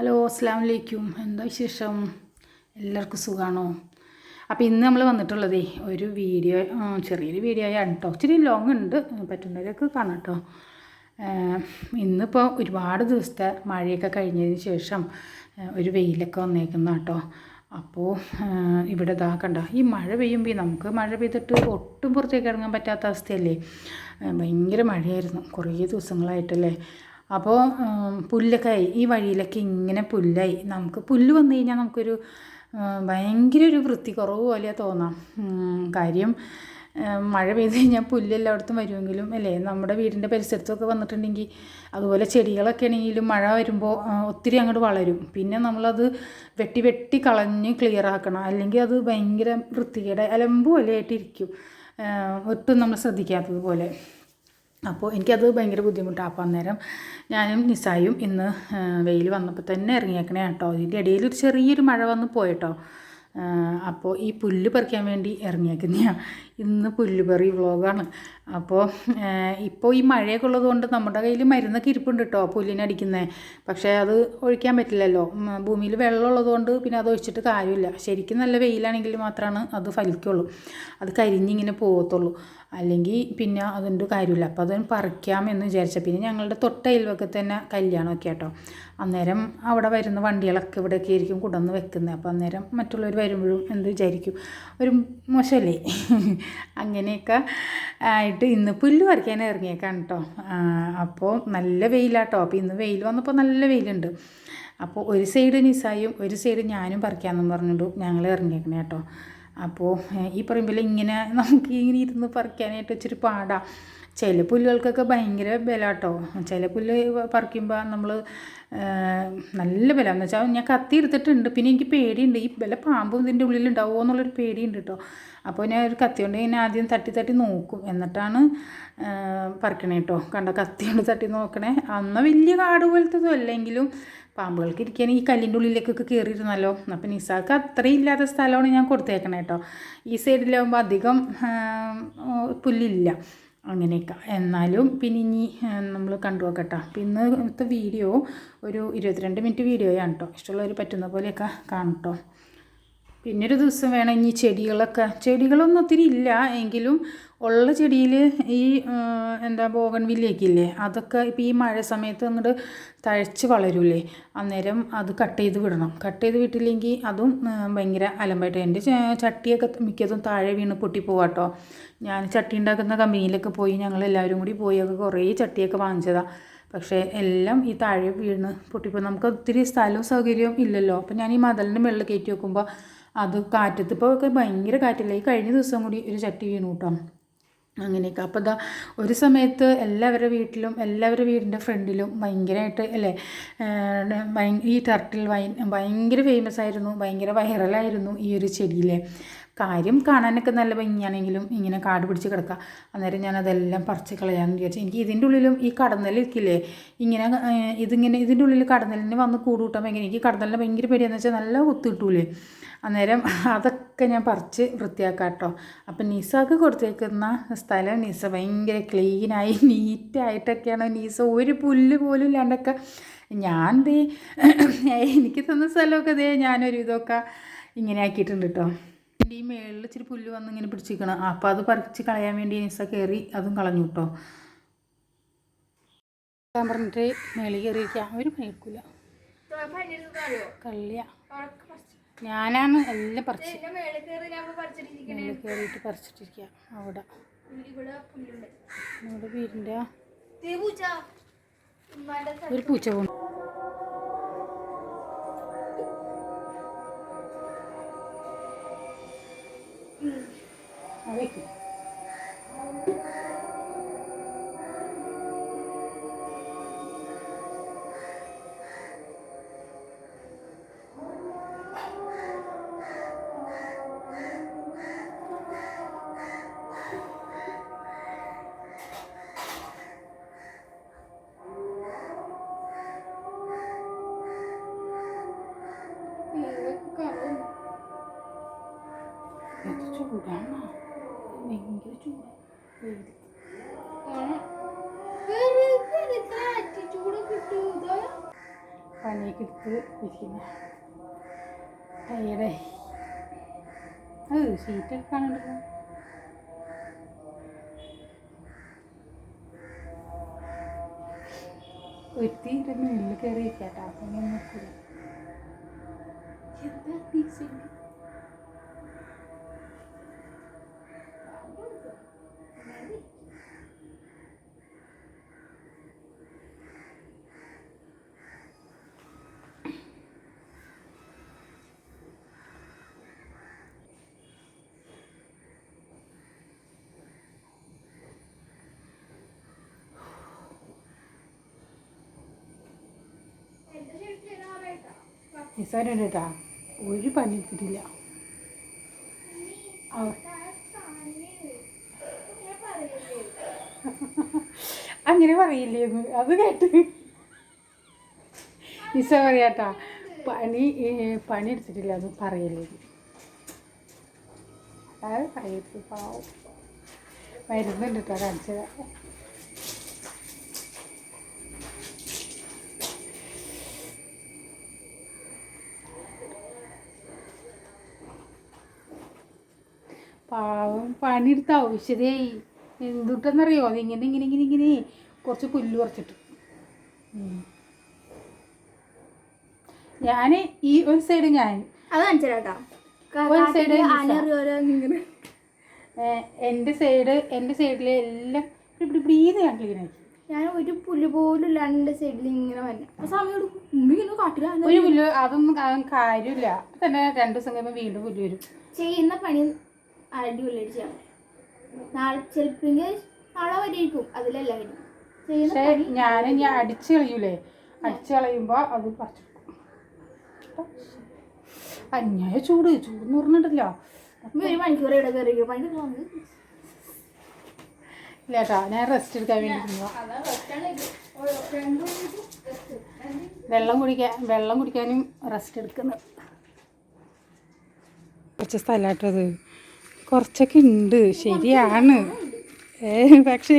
Hello അസ്സാം വലൈക്കും എന്താ വിശേഷം? എല്ലാവർക്കും സുഖമാണോ അപ്പോൾ ഇന്ന് നമ്മൾ വന്നിട്ടുള്ളതേ ഒരു വീഡിയോ ചെറിയൊരു വീഡിയോ ആണ് കേട്ടോ ഇച്ചിരി ലോങ് ഉണ്ട് പറ്റുന്നവരൊക്കെ കാണാം കേട്ടോ ഇന്നിപ്പോൾ ഒരുപാട് ദിവസത്തെ മഴയൊക്കെ കഴിഞ്ഞതിന് ശേഷം ഒരു വെയിലൊക്കെ വന്നേക്കുന്ന കേട്ടോ അപ്പോൾ ഇവിടെ ഇതാ കണ്ട ഈ മഴ പെയ്യുമ്പോൾ നമുക്ക് മഴ പെയ്തിട്ട് ഒട്ടും പുറത്തേക്ക് ഇറങ്ങാൻ പറ്റാത്ത അവസ്ഥയല്ലേ? ഭയങ്കര മഴയായിരുന്നു കുറേ ദിവസങ്ങളായിട്ടല്ലേ? അപ്പോൾ പുല്ലൊക്കെ ആയി ഈ വഴിയിലൊക്കെ ഇങ്ങനെ പുല്ലായി. നമുക്ക് പുല്ല് വന്നു കഴിഞ്ഞാൽ നമുക്കൊരു ഭയങ്കര ഒരു വൃത്തിക്കുറവ് പോലെ തോന്നാം. കാര്യം മഴ പെയ്ത് കഴിഞ്ഞാൽ പുല്ല് എല്ലായിടത്തും വരുമെങ്കിലും അല്ലേ? നമ്മുടെ വീടിന്റെ പരിസരത്തൊക്കെ വന്നിട്ടുണ്ടെങ്കിൽ അതുപോലെ ചെടികളൊക്കെ ആണെങ്കിലും മഴ വരുമ്പോൾ ഒത്തിരി അങ്ങോട്ട് വളരും. പിന്നെ നമ്മളത് വെട്ടി വെട്ടി കളഞ്ഞ് ക്ലിയർ ആക്കണം. അല്ലെങ്കിൽ അത് ഭയങ്കര വൃത്തികേട് അലമ്പ് പോലെ ആയിട്ടിരിക്കും ഒട്ടും നമ്മൾ ശ്രദ്ധിക്കാത്തതുപോലെ. അപ്പോൾ എനിക്കത് ഭയങ്കര ബുദ്ധിമുട്ടാണ് അപ്പോൾ അന്നേരം ഞാനും നിസായും ഇന്ന് വെയിൽ വന്നപ്പോൾ തന്നെ ഇറങ്ങിയേക്കണേ കേട്ടോ. ഇതിന്റെ ഇടയിൽ ഒരു ചെറിയൊരു മഴ വന്ന് പോയിട്ടോ. അപ്പോൾ ഈ പുല്ല് പറിക്കാൻ വേണ്ടി ഇറങ്ങിയേക്കുന്നതാണ് ഇന്ന് പുല്ല് പറി വ്ളോഗാണ്. അപ്പോൾ ഇപ്പോൾ ഈ മഴയൊക്കെ ഉള്ളതുകൊണ്ട് നമ്മുടെ കയ്യിൽ മരുന്നൊക്കെ ഇരിപ്പുണ്ട് കേട്ടോ പുല്ലിനടിക്കുന്നത് പക്ഷേ അത് ഒഴിക്കാൻ പറ്റില്ലല്ലോ. ഭൂമിയിൽ വെള്ളം ഉള്ളതുകൊണ്ട് പിന്നെ അത് ഒഴിച്ചിട്ട് കാര്യമില്ല. ശരിക്കും നല്ല വെയിലാണെങ്കിൽ മാത്രമാണ് അത് ഫലിക്കുള്ളൂ. അത് കരിഞ്ഞിങ്ങനെ പോകത്തുള്ളൂ. അല്ലെങ്കിൽ പിന്നെ അതിന്റെ കാര്യമില്ല. അപ്പോൾ അതൊന്ന് പറിക്കാമെന്ന് വിചാരിച്ച. പിന്നെ ഞങ്ങളുടെ തൊട്ട അയൽവക്കത്ത് തന്നെ കല്യാണമൊക്കെ കേട്ടോ അന്നേരം അവിടെ വരുന്ന വണ്ടികളൊക്കെ ഇവിടെയൊക്കെ ആയിരിക്കും കൊണ്ടുവന്ന് വെക്കുന്നത് അപ്പോൾ അന്നേരം മറ്റുള്ളവർ വരുമ്പോഴും എന്ത് വിചാരിക്കും? ഒരു മോശമല്ലേ അങ്ങനെയൊക്കെ ആയിട്ട് ഇന്ന് പുല്ല് പറിക്കാൻ ഇറങ്ങിയേക്കാണ് കേട്ടോ അപ്പോൾ നല്ല വെയിലാട്ടോ. അപ്പോൾ ഇന്ന് വെയിൽ വന്നപ്പോൾ നല്ല വെയിലുണ്ട്. അപ്പോൾ ഒരു സൈഡ് നിസായും ഒരു സൈഡ് ഞാനും പറിക്കാമെന്നും പറഞ്ഞിട്ട് ഞങ്ങൾ ഇറങ്ങിയേക്കണേ കേട്ടോ. അപ്പോൾ ഈ പറയുമ്പോൾ ഇങ്ങനെ നമുക്ക് ഇങ്ങനെ ഇരുന്ന് പറിക്കാനായിട്ട് ഇച്ചിരി പാടാ. ചില പുല്ലുകൾക്കൊക്കെ ഭയങ്കര ബലാട്ടോ. ചില പുല്ല് പറിക്കുമ്പോൾ നമ്മൾ നല്ല ബലം. എന്ന് വെച്ചാൽ ഞാൻ കത്തി എടുത്തിട്ടുണ്ട്. പിന്നെ എനിക്ക് പേടിയുണ്ട്. ഈ ബല പാമ്പും ഇതിന്റെ ഉള്ളിൽ ഉണ്ടാവുമോ എന്നുള്ളൊരു പേടിയുണ്ട് കേട്ടോ അപ്പോൾ ഞാൻ ഒരു കത്തി കൊണ്ട് ഞാൻ ആദ്യം തട്ടി തട്ടി നോക്കും. എന്നിട്ടാണ് പറിക്കണേ കേട്ടോ കണ്ട? കത്തി കൊണ്ട് തട്ടി നോക്കണേ. അന്ന് വലിയ കാട് പോലത്തതും അല്ലെങ്കിലും പാമ്പുകൾക്ക് ഇരിക്കാൻ ഈ കല്ലിന്റെ ഉള്ളിലേക്കൊക്കെ കയറിയിരുന്നല്ലോ അപ്പം നിസാക്ക് അത്രയും ഇല്ലാത്ത സ്ഥലമാണ് ഞാൻ കൊടുത്തേക്കണേ കേട്ടോ. ഈ സൈഡിലാകുമ്പോൾ അധികം പുല്ലില്ല. അങ്ങനെയൊക്കെ. എന്നാലും പിന്നെ ഇനി നമ്മൾ കണ്ടു നോക്കട്ടോ. പിന്നെ ഇന്നത്തെ വീഡിയോ ഒരു ഇരുപത്തിരണ്ട് മിനിറ്റ് വീഡിയോയാണ് കേട്ടോ. ഇഷ്ടമുള്ളവർ പറ്റുന്ന പോലെയൊക്കെ കാണും കേട്ടോ. പിന്നെ ഒരു ദിവസം വേണം ഇനി ചെടികളൊക്കെ. ചെടികളൊന്നും ഒത്തിരി ഇല്ല. എങ്കിലും ഉള്ള ചെടിയിൽ ഈ എന്താ ബോഗൻ ഇല്ലേ അതൊക്കെ ഇപ്പോൾ ഈ മഴ സമയത്ത് അങ്ങോട്ട് തഴച്ച് വളരൂലേ? അന്നേരം അത് കട്ട് ചെയ്ത് വിടണം. കട്ട് ചെയ്ത് വിട്ടില്ലെങ്കിൽ അതും ഭയങ്കര അലമ്പായിട്ട്. എന്റെ ചട്ടിയൊക്കെ മിക്കതും താഴെ വീണ് പൊട്ടിപ്പോവാട്ടോ. ഞാൻ ചട്ടി ഉണ്ടാക്കുന്ന കമ്പനിയിലൊക്കെ പോയി ഞങ്ങൾ എല്ലാവരും കൂടി പോയി ഒക്കെ കുറേ ചട്ടിയൊക്കെ വാങ്ങിച്ചതാണ് പക്ഷേ എല്ലാം ഈ താഴെ വീണ് പൊട്ടിപ്പോൾ നമുക്ക് ഒത്തിരി സ്ഥലവും സൗകര്യവും ഇല്ലല്ലോ. അപ്പം ഞാൻ ഈ മതലിന്റെ മുകളിൽ കയറ്റി വെക്കുമ്പോൾ അത് കാറ്റത്ത് ഇപ്പോൾ ഒക്കെ ഭയങ്കര കാറ്റില്ല? ഈ കഴിഞ്ഞ ദിവസം കൂടി ഒരു ചട്ടി വീണു കേട്ടോ അങ്ങനെയൊക്കെ. അപ്പോൾ ഇതാ ഒരു സമയത്ത് എല്ലാവരുടെ വീട്ടിലും എല്ലാവരുടെ വീടിന്റെ ഫ്രണ്ടിലും ഭയങ്കരമായിട്ട് അല്ലേ? ഈ ടർട്ടിൽ ഭയങ്കര ഫേമസ് ആയിരുന്നു. ഭയങ്കര വൈറലായിരുന്നു ഈ ഒരു ചെടിയിലെ. കാര്യം കാണാനൊക്കെ നല്ല ഭംഗിയാണെങ്കിലും ഇങ്ങനെ കാട് പിടിച്ച് കിടക്കുക. അന്നേരം ഞാൻ അതെല്ലാം പറിച്ച് കളയാമെന്ന് വിചാരിച്ചു എനിക്ക് ഇതിന്റെ ഉള്ളിലും ഈ കടന്നലിരിക്കില്ലേ ഇങ്ങനെ ഇതിങ്ങനെ ഇതിന്റെ ഉള്ളിൽ കടന്നലിന് വന്ന് കൂട് കൂട്ടാൻ ഭയങ്കര എനിക്ക് കടന്നലിനെ ഭയങ്കര പേടിയാന്ന് വെച്ചാൽ നല്ല കുത്തു കിട്ടൂലേ? അന്നേരം അതൊക്കെ ഞാൻ പറിച്ച് വൃത്തിയാക്കാം കേട്ടോ അപ്പം നിസാക്ക് കൊടുത്തേക്കുന്ന സ്ഥലം നിസ ഭയങ്കര ക്ലീനായി നീറ്റായിട്ടൊക്കെയാണ് നിസ ഒരു പുല്ല് പോലും ഇല്ലാണ്ടൊക്കെ. ഞാൻ ദേ എനിക്ക് തന്ന സ്ഥലമൊക്കെ ദേ ഞാനൊരു ഇതൊക്കെ ഇങ്ങനെ ആക്കിയിട്ടുണ്ട് കേട്ടോ എന്റെ ഈ മേളിൽ ഇച്ചിരി പുല്ല് വന്ന് ഇങ്ങനെ പിടിച്ചിരിക്കണം. അപ്പോൾ അത് പറിച്ച് കളയാൻ വേണ്ടി നിസ കയറി അതും കളഞ്ഞു കേട്ടോ ഞാൻ പറഞ്ഞിട്ട് മേളിൽ കയറിയിരിക്കാം ഒരു പണിയെടുക്കില്ല കള്ളിയ. ഞാനാണ് എല്ലാം പറിച്ച്. മേളിൽ കയറിയിട്ട് പറിച്ചിട്ടിരിക്കുക അവിടെ. നമ്മുടെ വീടിന്റെ ഒരു പൂച്ച പോകുന്നു പണിയൊക്കെ എടുത്ത് ഇരിക്കുന്നു. ടയർഡായി. അത് സീറ്റ് എടുക്കാനുണ്ടല്ലോ ഒരുത്തി എന്റെ മുന്നിൽ കയറി ഇരിക്കാട്ടോ അപ്പം ഞാൻ നോക്കൂല എന്താ ഡീസന്റ് നിസ്സാരം കേട്ടാ ഒരു പണി എടുത്തിട്ടില്ല. അങ്ങനെ പറയില്ലേ എന്ന് അത് കേട്ട്. നിസ്സ പറയാട്ടാ. പണി പണി എടുത്തിട്ടില്ല അത് പറയല്ലേ. അതായത് പറയരുത് പാവം. മരുന്നുണ്ട് കേട്ടോ കാണിച്ചത് പാവം പണിയെടുത്ത ഔഷധയായി എന്തുട്ടെന്നറിയോ? അതിങ്ങനെ ഇങ്ങനെ ഇങ്ങനെ ഇങ്ങനെ കുറച്ച് പുല്ല് കുറച്ചിട്ട് ഞാൻ ഈ ഒരു സൈഡ് ഞാൻ അത് ഒരു സൈഡ് എന്റെ സൈഡ് എന്റെ സൈഡിലെ എല്ലാം ഈന്ന് ഞാൻ ക്ലീൻ ആക്കി ഞാൻ ഒരു പുല്ല് പോലും രണ്ട് സൈഡിൽ ഇങ്ങനെ വന്നെ. സമയം എടുക്കും. ഇങ്ങനെ കാട്ടില്ല ഒരു പുല്ല് അതൊന്നും കാര്യമില്ല. തന്നെ രണ്ട് ദിവസം കഴിയുമ്പോൾ വീണ്ടും പുല്ല് വരും. ചെയ്യുന്ന പണി അടിപൊളിയായിട്ട് ചെയ്യാൻ നാളെ ചിലപ്പോൾ നാളെ പക്ഷേ ഞാൻ ഇനി അടിച്ച് കളയൂലേ? അടിച്ച് കളയുമ്പോൾ അത് പറിച്ചെടുക്കും അന്യായ ചൂട്. ചൂട് എന്ന് പറഞ്ഞിട്ടില്ല ഒരു മണിക്കൂർ ഇവിടെ കയറി പണി തോന്നുന്നത് ഇല്ല കേട്ടോ ഞാൻ റെസ്റ്റ് എടുക്കാൻ വേണ്ടി. വെള്ളം കുടിക്കാൻ വെള്ളം കുടിക്കാനും റെസ്റ്റ് എടുക്കുന്നത് കുറച്ച് സ്ഥലമായിട്ടത് കുറച്ചൊക്കെ ഉണ്ട്. ശരിയാണ്. പക്ഷേ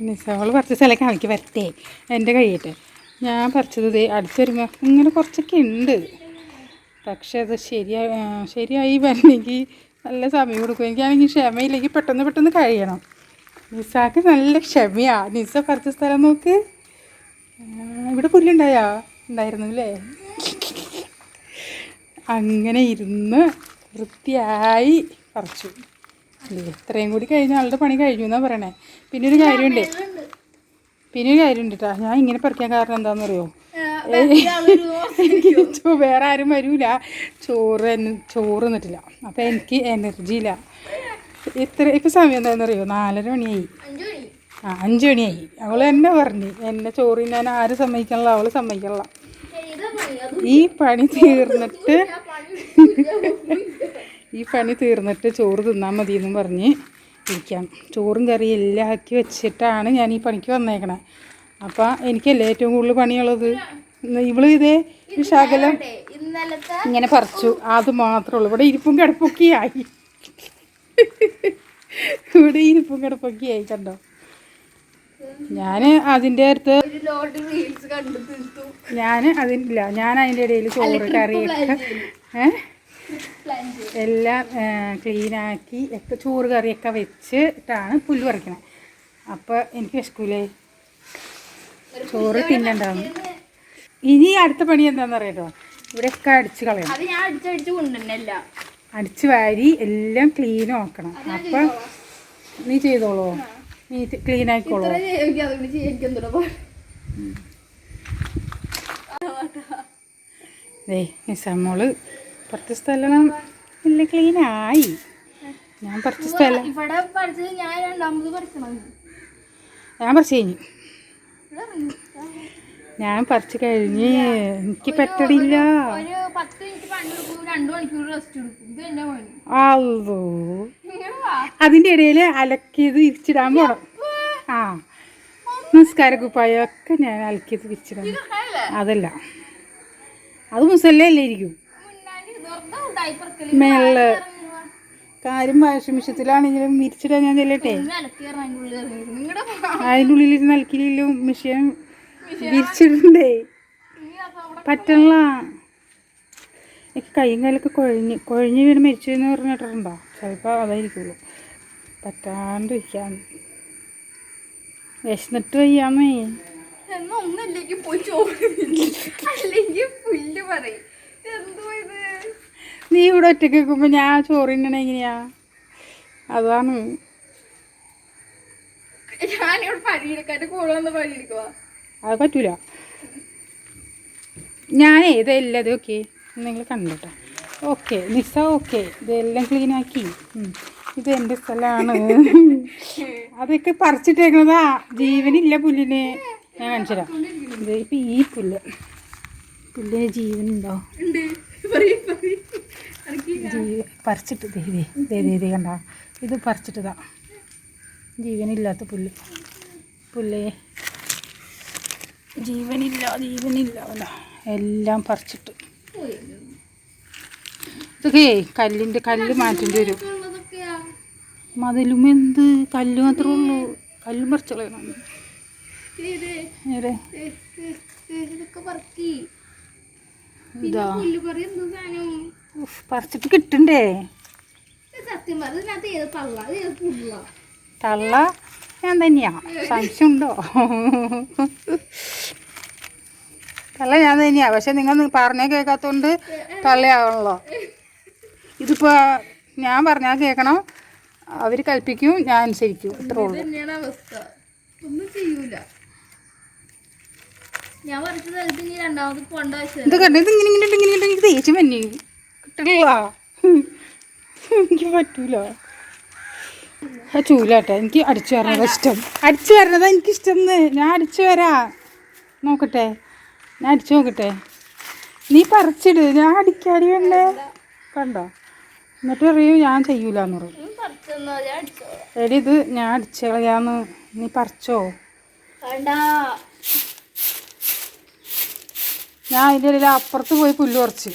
നിസാവൾ പറിച്ച സ്ഥലം കാണിക്ക് വരട്ടെ. എന്റെ കഴിയട്ടെ ഞാൻ പറിച്ചത് അടിച്ചു വരുമ്പോൾ ഇങ്ങനെ കുറച്ചൊക്കെ ഉണ്ട്. പക്ഷെ അത് ശരിയായി ശരിയായി വരണമെങ്കിൽ നല്ല സമയം കൊടുക്കും. എനിക്കാണെങ്കിൽ ക്ഷമയില്ലെങ്കിൽ പെട്ടെന്ന് പെട്ടെന്ന് കഴിയണം. നിസാക്ക് നല്ല ക്ഷമയാണ് നിസ പറിച്ച സ്ഥലം നോക്ക്. ഇവിടെ പുല്ലുണ്ടായാ? ഉണ്ടായിരുന്നു അല്ലേ? അങ്ങനെ ഇരുന്ന് വൃത്തിയായി പറിച്ചു. ഇത്രയും കൂടി കഴിഞ്ഞ ആളുടെ പണി കഴിഞ്ഞു എന്നാ പറയണേ. പിന്നെ ഒരു കാര്യമുണ്ട്. പിന്നെ ഒരു കാര്യമുണ്ട് കേട്ടോ ഞാൻ ഇങ്ങനെ പറിക്കാൻ കാരണം എന്താണെന്നറിയോ എനിക്ക് വേറെ ആരും വരൂല. ചോറ് ചോറ് നിന്നിട്ടില്ല അപ്പം എനിക്ക് എനർജി ഇല്ല. ഇത്ര ഇപ്പം സമയം എന്താണെന്നറിയോ നാലര മണിയായി. ആ അഞ്ച് മണിയായി. അവൾ എന്നെ പറഞ്ഞു. എന്നെ ചോറിന് ഞാൻ ആരും സമ്മതിക്കണില്ല അവൾ സമ്മതിക്കണില്ല. ഈ പണി തീർന്നിട്ട് ഈ പണി തീർന്നിട്ട് ചോറ് തിന്നാൽ മതി എന്നും പറഞ്ഞ് ഇരിക്കാം. ചോറും കറിയും എല്ലാം ആക്കി വെച്ചിട്ടാണ് ഞാൻ ഈ പണിക്ക് വന്നേക്കണേ. അപ്പം എനിക്കല്ലേ ഏറ്റവും കൂടുതൽ പണിയുള്ളത്? ഇവൾ ഇതേ ശകലം ഇങ്ങനെ പറിച്ചു. അത് മാത്രമേ ഉള്ളൂ. ഇവിടെ ഇരിപ്പും കിടപ്പൊക്കെ ആയി. ഇവിടെ ഇരിപ്പും കിടപ്പൊക്കെ ആയി കണ്ടോ? ഞാൻ അതിന്റെ അടുത്ത് ഞാൻ അതില്ല ഞാൻ അതിന്റെ ഇടയിൽ ചോറ് കറി എല്ലാം ക്ലീനാക്കി ഒക്കെ ചോറ് കറിയൊക്കെ വെച്ചിട്ടാണ് പുല്ല് പറിക്കണത് അപ്പോൾ എനിക്ക് വിശക്കൂലേ? ചോറ് തിന്നണ്ടാവും ഇനി അടുത്ത പണി എന്താണെന്ന് അറിയാട്ടോ ഇവിടെയൊക്കെ അടിച്ച് കളയണം. അടിച്ച് വാരി എല്ലാം ക്ലീൻ ആക്കണം. അപ്പം നീ ചെയ്തോളൂ? നീ ക്ലീൻ ആയിക്കോളൂ. ദേ നിസാമോൾ കുറച്ച് സ്ഥലം ഇല്ല ക്ലീൻ ആയി. ഞാൻ പറിച്ച സ്ഥലം ഇവിടെ പഠിച്ചത് ഞാൻ രണ്ടാമത് പഠിക്കണം. ഞാൻ പറിച്ച് കഴിഞ്ഞു. ഞാൻ പറിച്ച് കഴിഞ്ഞ് എനിക്ക് പറ്റടില്ല അല്ലോ. അതിന്റെ ഇടയിൽ അലക്കിയത് വിരിച്ചിടാൻ പോണം. ആ. നമസ്കാര കുപ്പായൊക്കെ ഞാൻ അലക്കിയത് വിരിച്ചിടാൻ. അതല്ല. അത് മുസല്ലല്ലേ ഇരിക്കും. മേളിൽ. കാര്യം വാഷിംഗ് മെഷീനത്തിലാണെങ്കിലും വിരിച്ചിടാൻ ഞാൻ ചെല്ലട്ടെ? അതിന്റെ ഉള്ളിൽ അലക്കിലും മെഷീൻ വിരിച്ചിടണ്ടേ പറ്റണില്ല. എനിക്ക് കൈയും കാലൊക്കെ കുഴഞ്ഞ് കുഴഞ്ഞ് വീണ് മരിച്ചു എന്ന് പറഞ്ഞിട്ടുണ്ടോ ചിലപ്പോൾ അതായിരിക്കുള്ളൂ. പറ്റാണ്ടിരിക്കാൻ വിശന്നിട്ട് വയ്യാമേ എന്നാ ഒന്നല്ലെങ്കിൽ പോയി ചോറ് അല്ലെങ്കിൽ പുല്ല് പറയും. എന്തോ ഇത്? നീ ഇവിടെ ഒറ്റയ്ക്ക് വെക്കുമ്പോൾ ഞാൻ ചോറ് തിന്നണ എങ്ങനെയാ? അതാണ്. ഞാനിവിടെ പണിയെടുക്കാന്റെ കൂടെ വന്ന് പണിയെടുക്കുക അത് പറ്റൂല. ഞാനേ ഇതെല്ലാം ഇത് ഓക്കെ നിങ്ങൾ കണ്ടോട്ടെ. Okay Nisa okay. ഇതെല്ലാം ക്ലീനാക്കി ഇത് എന്റെ സ്ഥലമാണ് അതൊക്കെ പറിച്ചിട്ടേക്കുന്നതാ ജീവനില്ല പുല്ലിന്. ഞാൻ കാണിച്ചുതരാം. ഇത് ഇപ്പം ഈ പുല്ല്. പുല്ലിന് ജീവനുണ്ടോ? പറിച്ചിട്ട് ദേ ദേ ദേ ദേ ദേ കണ്ട. ഇത് പറിച്ചിട്ടതാ. ജീവനില്ലാത്ത പുല്ല്. പുല്ലേ? ജീവനില്ല ജീവനില്ല. അല്ല എല്ലാം പറിച്ചിട്ട്. ഇതൊക്കെ കല്ലിന്റെ കല്ല് മാറ്റേണ്ടി വരും. മതിലും എന്ത്? കല്ല് മാത്രമേ ഉള്ളൂ. കല്ല് പറിച്ചു കളയണം. ഇത്. പറിച്ചിട്ട് കിട്ടണ്ടേ? തള്ള? ഞാൻ തന്നെയാ സംശയമുണ്ടോ തള്ള ഞാൻ തന്നെയാ പക്ഷെ നിങ്ങൾ പറഞ്ഞേ കേൾക്കാത്തോണ്ട് തള്ളയാവണല്ലോ ഇതിപ്പോ ഞാൻ പറഞ്ഞാൽ കേൾക്കണം അവർ കൽപ്പിക്കും ഞാൻ അനുസരിക്കും ഇത്ര ഉള്ളൂ ഇത് കണ്ടു ഇത് ഇങ്ങനെ ഇങ്ങനെ ഇങ്ങനെ ഇങ്ങനെ ദേഷ്യം വന്നി കിട്ടില്ല എനിക്ക് പറ്റൂല ആ ചൂലാട്ടെ. എനിക്ക് അടിച്ചു വരണതാ ഇഷ്ടം. അടിച്ചു വരണതാ എനിക്ക് ഇഷ്ടം ഞാൻ അടിച്ചു വരാ. നോക്കട്ടെ. ഞാൻ അടിച്ചു നോക്കട്ടെ. നീ പറിച്ചിട്. ഞാൻ അടിക്കാടി വേണ്ടേ? കണ്ടോ? എന്നിട്ട് പറയും ഞാൻ ചെയ്യൂലെന്ന് പറയും. പറിച്ചെന്നാ? ഞാൻ അടിച്ചോ എടി ഇത് ഞാൻ അടിച്ചു കളയാന്ന്. നീ പറിച്ചോ? ഞാൻ അതിന്റെ ഇടയിൽ അപ്പുറത്ത് പോയി പുല്ല് പറിച്ച്.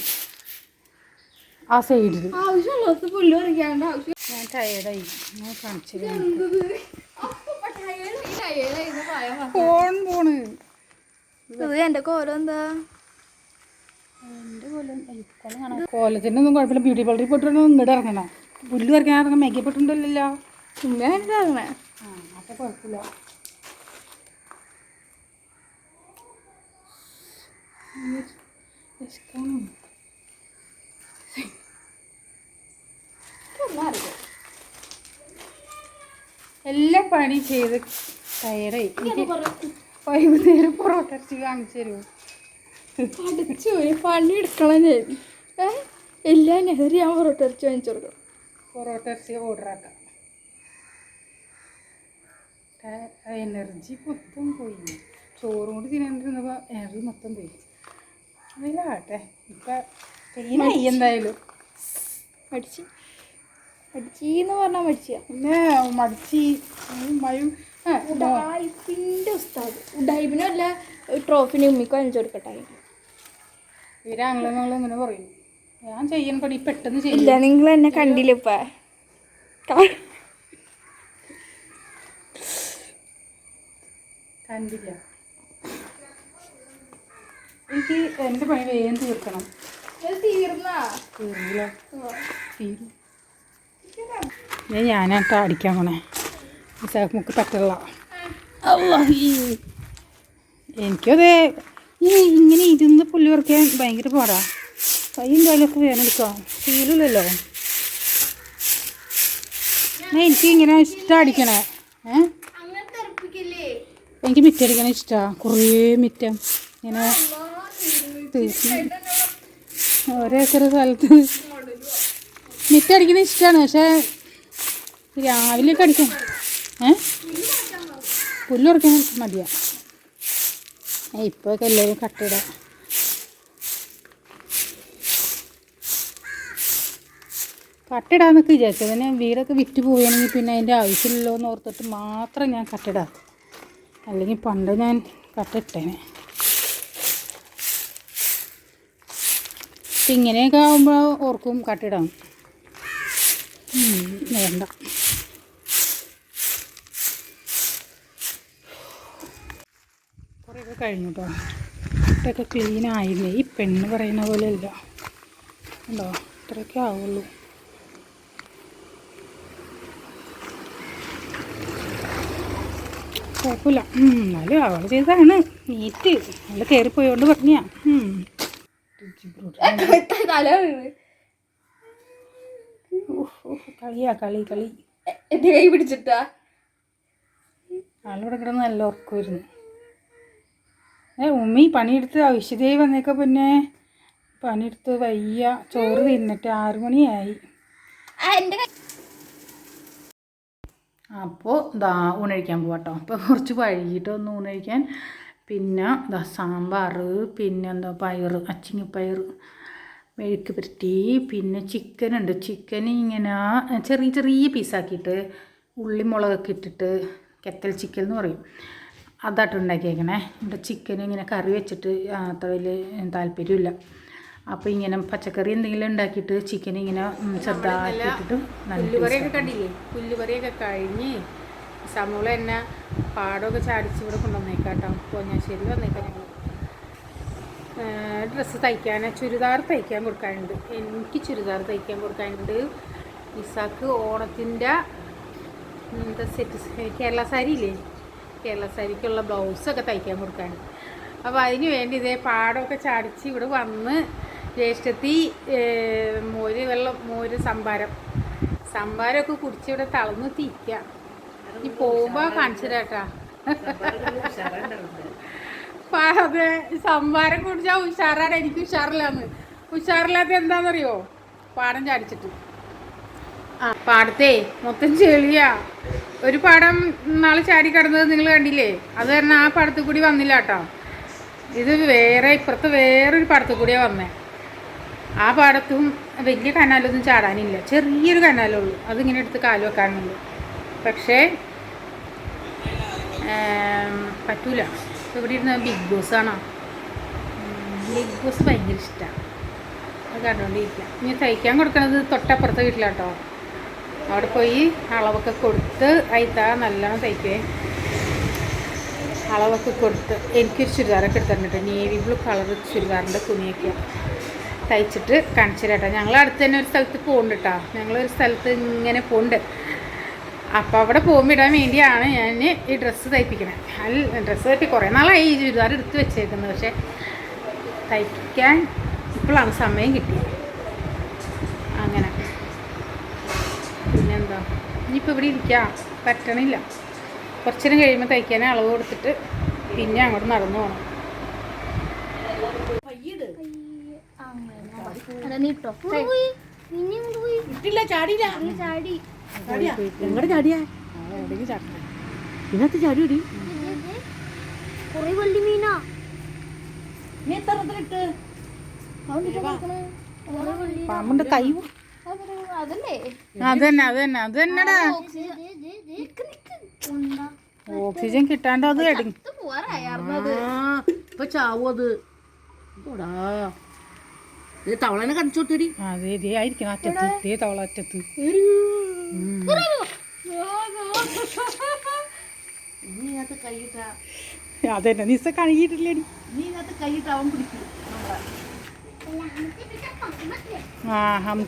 ആ സൈഡിൽ ആവശ്യമുള്ള പുല്ല് പറിക്കാണ്ട് ആവശ്യം ഞാൻ ടയേർഡായി ഞാൻ കാണിച്ചു. ഫോൺ പോണ്. എന്റെ കോലം എന്താ? കോലത്തിന്റെ ഒന്നും കുഴപ്പമില്ല. ബ്യൂട്ടി പാർലറിൽ പോയിട്ടാണ് ഇങ്ങോട്ട് ഇറങ്ങണം? പുല്ല് പറിക്കാൻ ഇറങ്ങാൻ മേക്കപ്പെട്ടുണ്ടല്ലോ പിന്നെ എന്താ ആ കുഴപ്പമില്ല. എല്ലാ പണി ചെയ്ത് ടയറായി എനിക്ക് വൈകുന്നേരം പൊറോട്ട ഇറച്ചി വാങ്ങിച്ചു തരുമോ? പഠിച്ചു പോയി. പണി എടുക്കണം ഞാൻ. എല്ലാ നേരം ഞാൻ പൊറോട്ട ഇറച്ചി വാങ്ങിച്ചു കൊടുക്കണം. പൊറോട്ട ഇറച്ചി ഓർഡർ ആക്കാം. എനർജി മൊത്തം പോയി. ചോറും കൂടി തിന്നിരുന്നപ്പോൾ എനർജി മൊത്തം പോയി. അതിലാട്ടെ ഇപ്പം എന്തായാലും. പഠിച്ച് പഠിച്ചീന്ന് പറഞ്ഞാൽ മടിച്ചു. പിന്നെ മടിച്ചി മയും ഉഡായിപ്പിന്റെ ഉസ്താദ്. ഉഡായിപ്പിനും അല്ല ട്രോഫിന് ഉമ്മിക്കും അഞ്ചു കൊടുക്കട്ടെ. ഇവർ ആംഗ്ലങ്ങൾ ഇങ്ങനെ പറയും. ഞാൻ ചെയ്യണം പടി പെട്ടെന്ന് ചെയ്യില്ല നിങ്ങൾ എന്നെ കണ്ടില്ല ഇപ്പ. കണ്ടില്ല. എനിക്ക് എന്റെ പണി വേഗം തീർക്കണം. തീർന്നാ? തീർന്നില്ല. തീരും ഞാനാട്ടോ അടിക്കാൻ പോണേ. മുക്ക് പറ്റുള്ള എനിക്കത് ഈ ഇങ്ങനെ ഇരുന്ന് പുല്ല് പറിക്കാൻ ഭയങ്കര പാടാ. കൈയും കാലൊക്കെ വേനെടുക്കാം ശീലമില്ലല്ലോ. ഞാൻ എനിക്ക് ഇങ്ങനെ ഇഷ്ടം അടിക്കണേ. ഏ? മിറ്റം അടിക്കണ എനിക്ക് മിറ്റടിക്കണ ഇഷ്ടമാണ് കുറേ മിറ്റം. ഇങ്ങനെ ഏക്കർ സ്ഥലത്ത് മിറ്റടിക്കണ ഇഷ്ടമാണ് പക്ഷേ രാവിലെയൊക്കെ അടിക്കാം. ഏ? പുല്ല് മതിയാ ഇപ്പോഴൊക്കെ എല്ലാവരും കട്ടിടാം. കട്ടിടാന്നൊക്കെ വിചാരിച്ചത് പിന്നെ വീടൊക്കെ വിറ്റ് പോവുകയാണെങ്കിൽ പിന്നെ അതിന്റെ ആവശ്യമില്ലല്ലോ എന്ന് ഓർത്തിട്ട് മാത്രം ഞാൻ കട്ടിടാ. അല്ലെങ്കിൽ പണ്ട് ഞാൻ കട്ടിട്ടേനെ. ഇങ്ങനെയൊക്കെ ആകുമ്പോൾ ഓർക്കും കട്ടിടാം വേണ്ട. കുറേയൊക്കെ കഴിഞ്ഞു കേട്ടോ ഇതൊക്കെ ക്ലീൻ ആയില്ലേ? ഈ പെണ്ണ് പറയുന്ന പോലെ അല്ല ഉണ്ടോ? ഇത്രയൊക്കെ ആവുള്ളൂ. കുഴപ്പമില്ല. എന്നാലും അവൾ ചെയ്തതാണ്. നീറ്റ് അവൾ കയറിപ്പോയോണ്ട് പറഞ്ഞാ കളിയാ കളി കളി. എന്റെ കൈ പിടിച്ചിട്ടാ? ആളിവിടെ കിടന്ന് നല്ല ഉറക്കുമായിരുന്നു. ഏ ഉമ്മി പണിയെടുത്ത് ഔഷധിയായി വന്നേക്ക പിന്നെ. പണിയെടുത്ത് വയ്യ ചോറ് തിന്നിട്ട് ആറു മണിയായി. അപ്പോൾ ദാ ഊണഴിക്കാൻ പോവാട്ടോ. അപ്പോൾ കുറച്ച് വൈകിട്ട് ഒന്ന് ഊണഴിക്കാൻ. പിന്നെ ദാ സാമ്പാർ പിന്നെ എന്താ പയർ അച്ചിങ്ങപ്പയർ മെഴുക്ക് പുരട്ടി പിന്നെ ചിക്കൻ ഉണ്ട്. ചിക്കൻ ഇങ്ങനെ ചെറിയ ചെറിയ പീസാക്കിയിട്ട് ഉള്ളി മുളകൊക്കെ ഇട്ടിട്ട് കെത്തൽ ചിക്കൻ എന്ന് പറയും. അതായിട്ട് ഉണ്ടാക്കിയേക്കണേ. ഇവിടെ ചിക്കൻ ഇങ്ങനെ കറി വെച്ചിട്ട് അത്ര വലിയ താല്പര്യമില്ല. അപ്പോൾ ഇങ്ങനെ പച്ചക്കറി എന്തെങ്കിലും ഉണ്ടാക്കിയിട്ട് ചിക്കൻ ഇങ്ങനെ ചെറുതാക്കിയിട്ടിട്ടും പുല്ലുപറിയൊക്കെ കണ്ടില്ലേ? കഴിഞ്ഞ് സമൂള എന്നെ പാടമൊക്കെ ചാടിച്ച് ഇവിടെ കൊണ്ടുവന്നേക്കാട്ടോ. പോഞ്ഞാശ്ശേരി വന്നേക്കാം ഡ്രസ്സ് തയ്ക്കാൻ ചുരിദാർ തയ്ക്കാൻ കൊടുക്കാനുണ്ട്. എനിക്ക് ചുരിദാർ തയ്ക്കാൻ കൊടുക്കാനുണ്ട്. ഇസാക്ക് ഓണത്തിന്റെ എന്താ സെറ്റ് കേരള സാരി ഇല്ലേ? കേരള സാരിക്കുള്ള ബ്ലൗസൊക്കെ തയ്ക്കാൻ കൊടുക്കാനുണ്ട്. അപ്പോൾ അതിന് വേണ്ടി ഇതേ പാടമൊക്കെ ചാടിച്ച് ഇവിടെ വന്ന് ജ്യേഷ്ഠത്തി മോര് വെള്ളം മോര് സംഭാരം. സംഭാരമൊക്കെ കുടിച്ച് ഇവിടെ തളർന്ന് തിരിക്കാം ഇനി പോകുമ്പോൾ കാണിച്ചു തരാട്ടാ അതെ സംഭാരം കുടിച്ചാൽ ഉഷാറാണ് എനിക്ക് ഉഷാറില്ലാന്ന്. ഉഷാറില്ലാത്ത എന്താണെന്നറിയോ പാടം ചാടിച്ചിട്ട്. ആ പാടത്തേ മൊത്തം ചെളിയാ. ഒരു പാടം നാളെ ചാടി കിടന്നത് നിങ്ങൾ കണ്ടില്ലേ? അത് കാരണം ആ പാടത്തിൽ കൂടി വന്നില്ല കേട്ടോ. ഇത് വേറെ ഇപ്പുറത്ത് വേറൊരു പാടത്തിൽ കൂടിയാണ് വന്നേ. ആ പാടത്തും വലിയ കനാലൊന്നും ചാടാനില്ല. ചെറിയൊരു കനാലേ ഉള്ളൂ. അതിങ്ങനെ എടുത്ത് കാൽ വെക്കാനുണ്ട്. പക്ഷേ പറ്റൂല. ഇവിടെ ഇരുന്ന ബിഗ് ബോസ് ആണോ? ബിഗ് ബോസ് ഭയങ്കര ഇഷ്ടമാണ് അത് കണ്ടുകൊണ്ടിരിക്കുക ഇനി തയ്ക്കാൻ കൊടുക്കണത് തൊട്ടപ്പുറത്തെ വീട്ടിലാട്ടോ. അവിടെ പോയി അളവൊക്കെ കൊടുത്ത് അയിത്താ നല്ലോണം തയ്ക്കേ അളവൊക്കെ കൊടുത്ത് എനിക്കൊരു ചുരിദാറൊക്കെ എടുത്തിട്ടുണ്ട് നേവി ബ്ലൂ കളർ ചുരിദാറിന്റെ തുണിയൊക്കെ തയ്ച്ചിട്ട് കാണിച്ചു തരാട്ടോ ഞങ്ങൾ അടുത്ത് തന്നെ ഒരു സ്ഥലത്ത് പോകുന്നുണ്ട് കേട്ടോ ഞങ്ങളൊരു സ്ഥലത്ത് ഇങ്ങനെ പോകുന്നുണ്ട് അപ്പോൾ അവിടെ പോകുമ്പോൾ ഇടാൻ വേണ്ടിയാണ് ഞാൻ ഈ ഡ്രസ്സ് തയ്പ്പിക്കുന്നത് അല്ല ഡ്രസ്സ് തയ്പ്പി കുറേ നാളായി ഈ ചുരിദാർ എടുത്ത് വെച്ചേക്കുന്നത്. പക്ഷേ തയ്ക്കാൻ ഇപ്പോഴാണ് സമയം കിട്ടിയത്. അങ്ങനെ. പിന്നെന്താ? ഇനിയിപ്പോൾ ഇവിടെ ഇരിക്കാം. പറ്റണില്ല. കുറച്ച് നേരം കഴിയുമ്പോൾ തയ്ക്കാൻ അളവ് കൊടുത്തിട്ട് പിന്നെ അങ്ങോട്ട് നടന്നു പോകണം ഇട്ടില്ല ചാടിയില്ല. ചാടി. എങ്ങടെ ചാടിയാ? ഇതിനകത്ത് ചാടിയോടി. പാമ്പിന്റെ കൈ അതന്നെ തന്നെ അത് തന്നെടാ. ഓക്സിജൻ കിട്ടാണ്ട് അത് അത് ഇപ്പൊ ചാവും അത്. തവളനെ കണിച്ചു കൊടുത്തടി. അതെ ഇതേ ആയിരിക്കണം അറ്റത്ത്. ഇതേ തവള അറ്റത്ത്. അതന്നെ നിസ കഴുകിയിട്ടില്ലേടി ആ ഹം.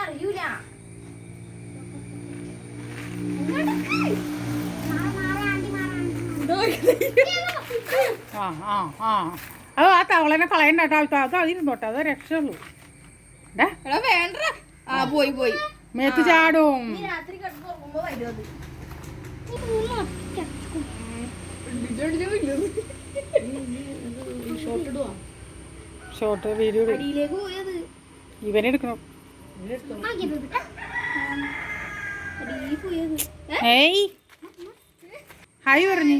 അറിയൂല. ആ ആ ആ. അത് ആ തവളനെ കളയണ്ട കേട്ടോ. അത് അതിരുന്നോട്ടെ അത് രക്ഷയുള്ളൂ. വേണ്ട ആ പോയി പോയി. മേത്ത് ചാടും. ഷോർട്ട് വീഡിയോ ഇവനെടുക്കണം ഏയ്. ഹായ് പറഞ്ഞു.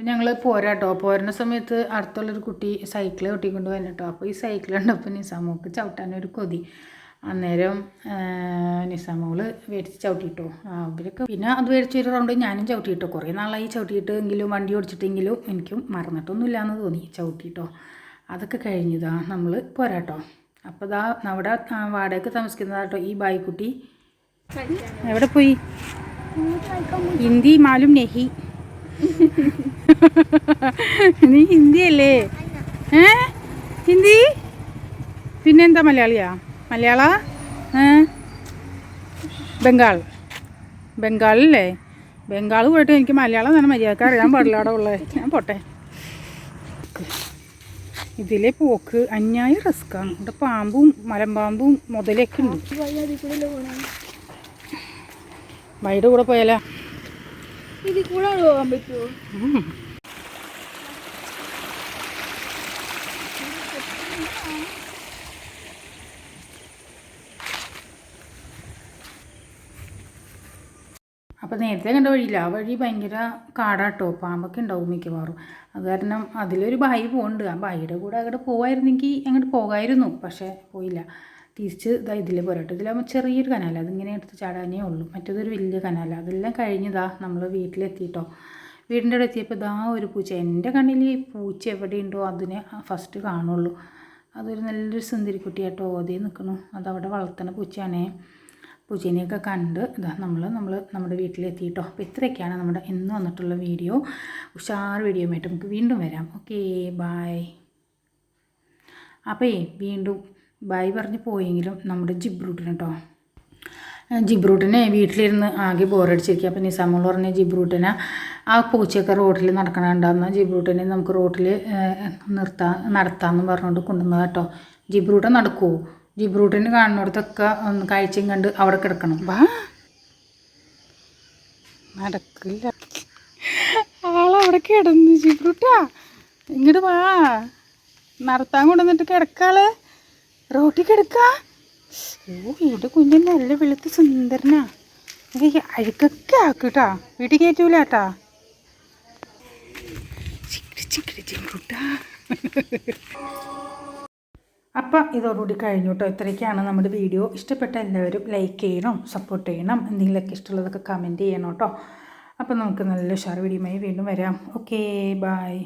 അപ്പം ഞങ്ങൾ പോരാട്ടോ. പോരുന്ന സമയത്ത് അടുത്തുള്ളൊരു കുട്ടി സൈക്കിൾ ഒട്ടിക്കൊണ്ട് വന്നിട്ടോ. അപ്പോൾ ഈ സൈക്കിൾ കണ്ടപ്പോൾ നിസാമോക്ക് ചവിട്ടാനൊരു കൊതി. അന്നേരം നിസാമോൾ മേടിച്ച് ചവിട്ടിട്ടോ. അവരൊക്കെ പിന്നെ അത് മേടിച്ച് ഒരു റൗണ്ട് ഞാനും ചവിട്ടിയിട്ടോ കുറേ നാളായി ചവിട്ടിയിട്ടെങ്കിലും വണ്ടി ഓടിച്ചിട്ടെങ്കിലും എനിക്കും മറന്നിട്ടൊന്നുമില്ല എന്ന് തോന്നി ചവിട്ടിട്ടോ. അതൊക്കെ കഴിഞ്ഞതാ നമ്മൾ പോരാട്ടോ. അപ്പോൾ ഇതാ അവിടെ വാടകയ്ക്ക് താമസിക്കുന്നതാട്ടോ ഈ ബായിക്കുട്ടി. എവിടെ പോയി? ഹിന്ദി മാലും നെഹി. നീ ഹിന്ദിയല്ലേ? ഏ? ഹിന്ദി? പിന്നെന്താ മലയാളിയാ? മലയാള? ബംഗാൾ. ബംഗാളിലല്ലേ ബംഗാൾ പോയിട്ട് എനിക്ക് മലയാളം തന്നെ മര്യാദയ്ക്ക് അറിയാൻ പാടില്ല അവിടെ ഉള്ളത് ഞാൻ പോട്ടെ. ഇതിലെ പോക്ക് അന്യായ റിസ്ക്കാണ്. ഇവിടെ പാമ്പും മലമ്പാമ്പും മുതലൊക്കെ ഉണ്ട്. വൈയുടെ കൂടെ പോയാലാ? ഇതിൽ കൂടെ പോകാൻ പറ്റുമോ അപ്പോൾ നേരത്തെ കണ്ട വഴിയില്ല. ആ വഴി ഭയങ്കര കാടാട്ടോ. പാമ്പൊക്കെ ഉണ്ടാവും മിക്കവാറും. അത് കാരണം അതിലൊരു ബായി പോകുന്നുണ്ട് ആ ബായിയുടെ കൂടെ അങ്ങോട്ട് പോകായിരുന്നെങ്കിൽ അങ്ങോട്ട് പോകായിരുന്നു. പക്ഷേ പോയില്ല. തിരിച്ച് ഇതാ ഇതിൽ പോരട്ടെ. ഇതിലാകുമ്പോൾ ചെറിയൊരു കനാല അതിങ്ങനെ എടുത്ത് ചാടാനേ ഉള്ളൂ. മറ്റേതൊരു വലിയ കനാല. അതെല്ലാം കഴിഞ്ഞതാ നമ്മൾ വീട്ടിലെത്തിയിട്ടോ വീടിന്റെ അവിടെ എത്തിയപ്പോൾ ഇതാ ഒരു പൂച്ച. എന്റെ കണ്ണിൽ ഈ പൂച്ച എവിടെയുണ്ടോ അതിനെ ഫസ്റ്റ് കാണുള്ളൂ. അതൊരു നല്ലൊരു സുന്ദരിക്കുട്ടിയാട്ടോ. ഓതി നിൽക്കണു അതവിടെ വളർത്തുന്ന പൂച്ചയാണേ. പൂച്ചേനെയൊക്കെ കണ്ട് ഇതാ നമ്മൾ നമ്മൾ നമ്മുടെ വീട്ടിലെത്തിയിട്ടോ അപ്പോൾ ഇത്രയൊക്കെയാണ് നമ്മുടെ ഇന്ന് വന്നിട്ടുള്ള വീഡിയോ. ഉഷാർ വീഡിയോയുമായിട്ട് നമുക്ക് വീണ്ടും വരാം. ഓക്കേ ബായ് അപ്പോൾ വീണ്ടും ബായ് പറഞ്ഞ് പോയെങ്കിലും നമ്മുടെ ജിബ്രൂട്ടിന് കേട്ടോ ജിബ്രൂട്ടിനെ വീട്ടിലിരുന്ന് ആകെ ബോറടിച്ചിരിക്കുക അപ്പോൾ നിസാമോൾ പറഞ്ഞ ജിബ്രൂട്ടിനെ ആ പൂച്ചയൊക്കെ റോട്ടിൽ നടക്കണുണ്ടാകുന്ന ജിബ്രൂട്ടിനെ നമുക്ക് റോട്ടിൽ നിർത്താൻ നടത്താമെന്ന് പറഞ്ഞുകൊണ്ട് കൊണ്ടുവന്നത് കേട്ടോ ജിബ്രൂട്ട നടക്കുമോ ജിബ്രൂട്ടിന് കാണുന്നിടത്തൊക്കെ ഒന്ന് കാഴ്ചയും കണ്ട് അവിടെ കിടക്കണം. വാ. നടക്കില്ല. ആളവിടെ കിടന്നു ജിബ്രൂട്ടാ. ഇങ്ങോട്ട് വാ. നടത്താൻ കൊണ്ടുവന്നിട്ട് കിടക്കാൾ. റോട്ടിൽ കിടക്ക? ഓ ഇത് കുഞ്ഞൻ നല്ല വെളുത്ത് സുന്ദരനാ. അഴുക്കൊക്കെ ആക്കൂട്ടാ. വീട്ടിൽ കയറ്റൂലാട്ടാ കേട്ടാ അപ്പം ഇതോടുകൂടി കഴിഞ്ഞു കേട്ടോ ഇത്രയൊക്കെയാണ് നമ്മുടെ വീഡിയോ. ഇഷ്ടപ്പെട്ട എല്ലാവരും ലൈക്ക് ചെയ്യണം സപ്പോർട്ട് ചെയ്യണം. എന്തെങ്കിലുമൊക്കെ ഇഷ്ടമുള്ളതൊക്കെ കമന്റ് ചെയ്യണം കേട്ടോ അപ്പം നമുക്ക് നല്ല ഉഷാർ വീഡിയോയുമായി വീണ്ടും വരാം. Okay bye